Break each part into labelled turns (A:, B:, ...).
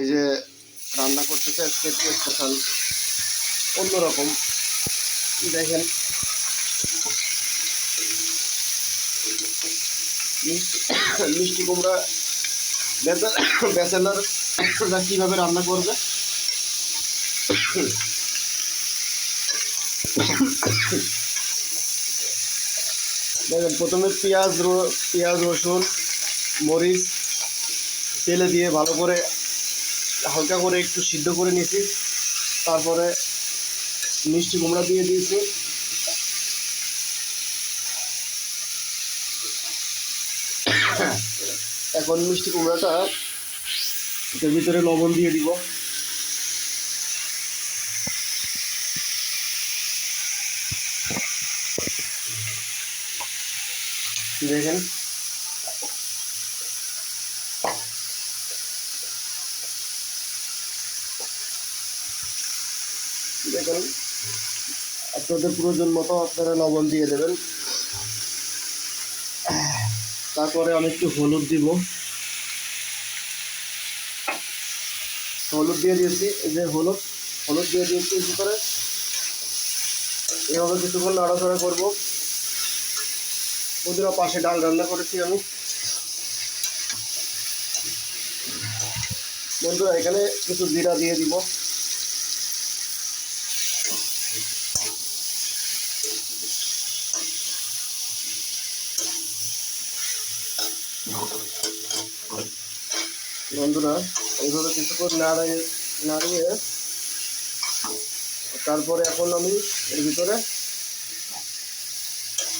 A: এই যে রান্না করতেছে আজকে স্পেশাল অন্যরকম। দেখেন। মিষ্টি- কুমড়া ব্যাচেলাররা কীভাবে রান্না করবে? দেখেন, প্রথমে পেঁয়াজ পেঁয়াজ, রসুন, মরিচ, তেলে দিয়ে ভালো করে হালকা করে একটু সিদ্ধ করে নিয়েছি। তারপরে মিষ্টি কুমড়া দিয়ে দিয়েছি। এখন মিষ্টি কুমড়াটা এর ভিতরে লবণ দিয়ে দিব। দেখেন। দেখুন আপনাদের প্রয়োজন মতো আপনারা লবণ দিয়ে দেবেন। তারপরে আমি একটু হলুদ দিব। হলুদ দিয়ে দিয়েছি, এই যে হলুদ। হলুদ দিয়ে দিয়েছি এর করে। এভাবে কিছুক্ষণ নাড়াচাড়া করব। বন্ধুরা পাশে ডাল রান্না করেছি আমি। বন্ধুরা, এখানে কিছু জিরা দিয়ে দিব। বন্ধুরা, এইভাবে কিছুক্ষণ নাড়িয়ে নাড়িয়ে তারপরে এখন আমি এর ভিতরে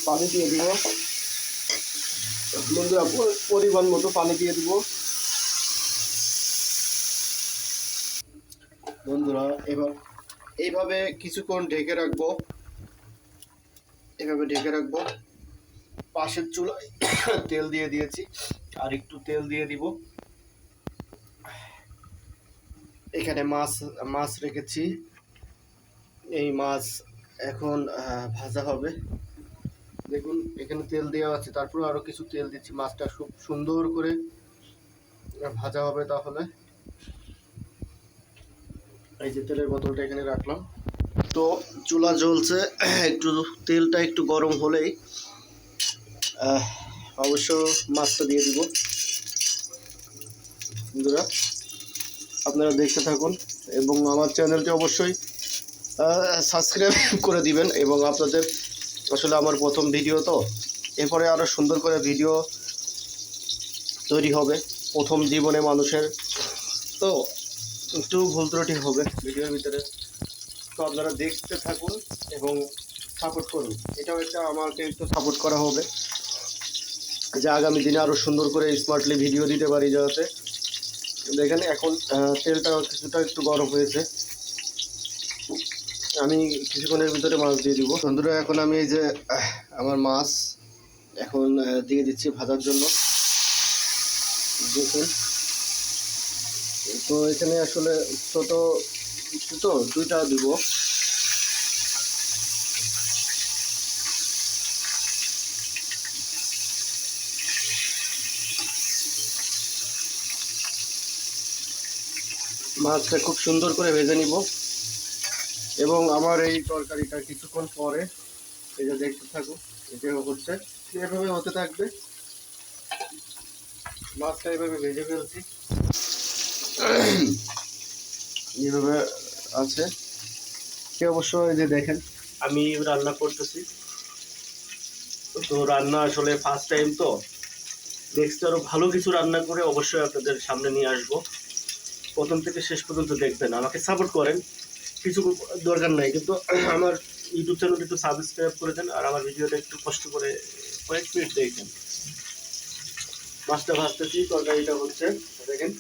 A: পানি দিয়ে দিব। বন্ধুরা, পরি- পরিমাণ মতো পানি দিয়ে দিব। বন্ধুরা, এবার এইভাবে কিছুক্ষণ ঢেকে রাখব। এভাবে ঢেকে রাখব। পাশের চুলায় তেল দিয়ে দিয়েছি। আর একটু তেল দিয়ে দিব। এখানে মাছ মাছ রেখেছি। এই মাছ এখন ভাজা হবে। দেখুন, এখানে তেল দেওয়া আছে। তারপর আরও কিছু তেল দিচ্ছি। মাছটা খুব সুন্দর করে ভাজা হবে তাহলে। এই যে তেলের বোতলটা এখানে রাখলাম। তো চুলা জ্বলছে। একটু তেলটা একটু গরম হলেই অবশ্য মাছটা দিয়ে দিব। বন্ধুরা আপনারা দেখতে থাকুন এবং আমার চ্যানেলটি অবশ্যই সাবস্ক্রাইব করে দিবেন এবং আপনাদের আসলে আমার প্রথম ভিডিও তো। এরপরে আরও সুন্দর করে ভিডিও তৈরি হবে, প্রথম জীবনে মানুষের। তো একটু ভুল ত্রুটি হবে ভিডিওর ভিতরে। তো আপনারা দেখতে থাকুন এবং সাপোর্ট করুন। এটাও একটা আমাকে একটু সাপোর্ট করা হবে। যে আগামী দিনে আরও সুন্দর করে স্মার্টলি ভিডিও দিতে পারি যাতে দেখেন এখন তেলটা কিছুটা একটু গরম হয়েছে। আমি কিছুক্ষণের ভিতরে মাছ দিয়ে দিব। বন্ধুরা, এখন আমি এই যে আমার মাছ এখন দিয়ে দিচ্ছি ভাজার জন্য। দেখুন। তো এখানে আসলে ছোটো তো দুইটা দিব। মাছটা খুব সুন্দর করে ভেজে নিব। এবং আমার এই তরকারিটা কিছুক্ষণ পরে যে দেখতে থাকুন, এটা হচ্ছে। এভাবে হতে থাকবে। মাছটা এভাবে ভেজে ফেলছি। এভাবে আছে। সে অবশ্য এই যে দেখেন? আমি রান্না করতেছি। তো রান্না আসলে ফার্স্ট টাইম তো। নেক্সট আরও ভালো কিছু রান্না করে অবশ্যই আপনাদের সামনে নিয়ে আসব। প্রথম থেকে শেষ পর্যন্ত দেখবেন, আমাকে সাপোর্ট করেন। কিছু দরকার নাই, কিন্তু আমার ইউটিউব চ্যানেলটা একটু সাবস্ক্রাইব করে দেন আর আমার ভিডিওটা একটু কষ্ট করে কয়েক মিনিট দেখেন মাছটা ভাজতেছি, তরকারিটা হচ্ছে, দেখেন।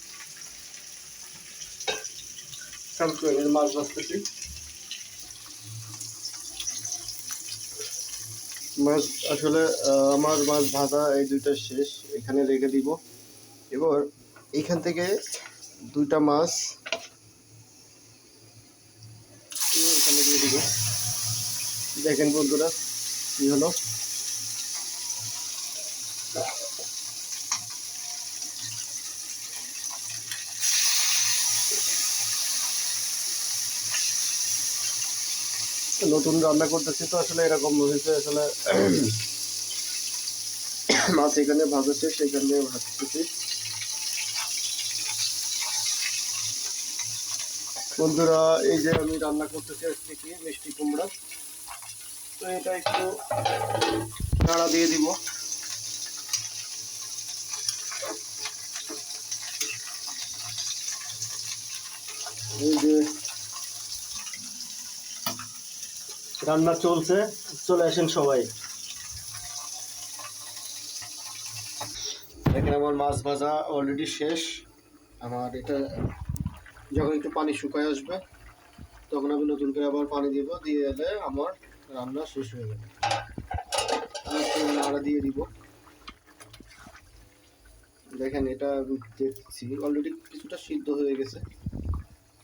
A: সাবস্ক্রাইব মাছ ভাজতেছি। মাছ, আসলে আমার মাছ ভাজা এই দুইটা শেষ, এখানে রেখে দিব। এবার এইখান থেকে দুইটা মাছ। এখানে দিয়ে দেখেন বন্ধুরা কি হলো? নতুন রান্না করতেছি তো আসলে এরকম হয়েছে আসলে মাছ এখানে ভাজছে সেখানে এখানে ভাজতেছি। বন্ধুরা, এই যে আমি রান্না করতেছি আজকে কি? মিষ্টি কুমড়া। তো এটা একটু নাড়া দিয়ে দিব। এই যে রান্না চলছে, চলে আসেন সবাই। এখানে আমার মাছ ভাজা অলরেডি শেষ। আমার এটা যখন একটু পানি শুকায় আসবে, তখন আমি নতুন করে আবার পানি দিব, দিয়ে এলে আমার রান্না শেষ হয়ে যাবে। নাড়া দিয়ে দিব। দেখেন, এটা দেখছি। অলরেডি কিছুটা সিদ্ধ হয়ে গেছে।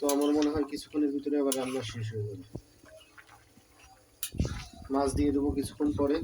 A: তো আমার মনে হয় কিছুক্ষণের ভিতরে আবার রান্না শেষ হয়ে যাবে। মাছ দিয়ে দেবো কিছুক্ষণ পরে।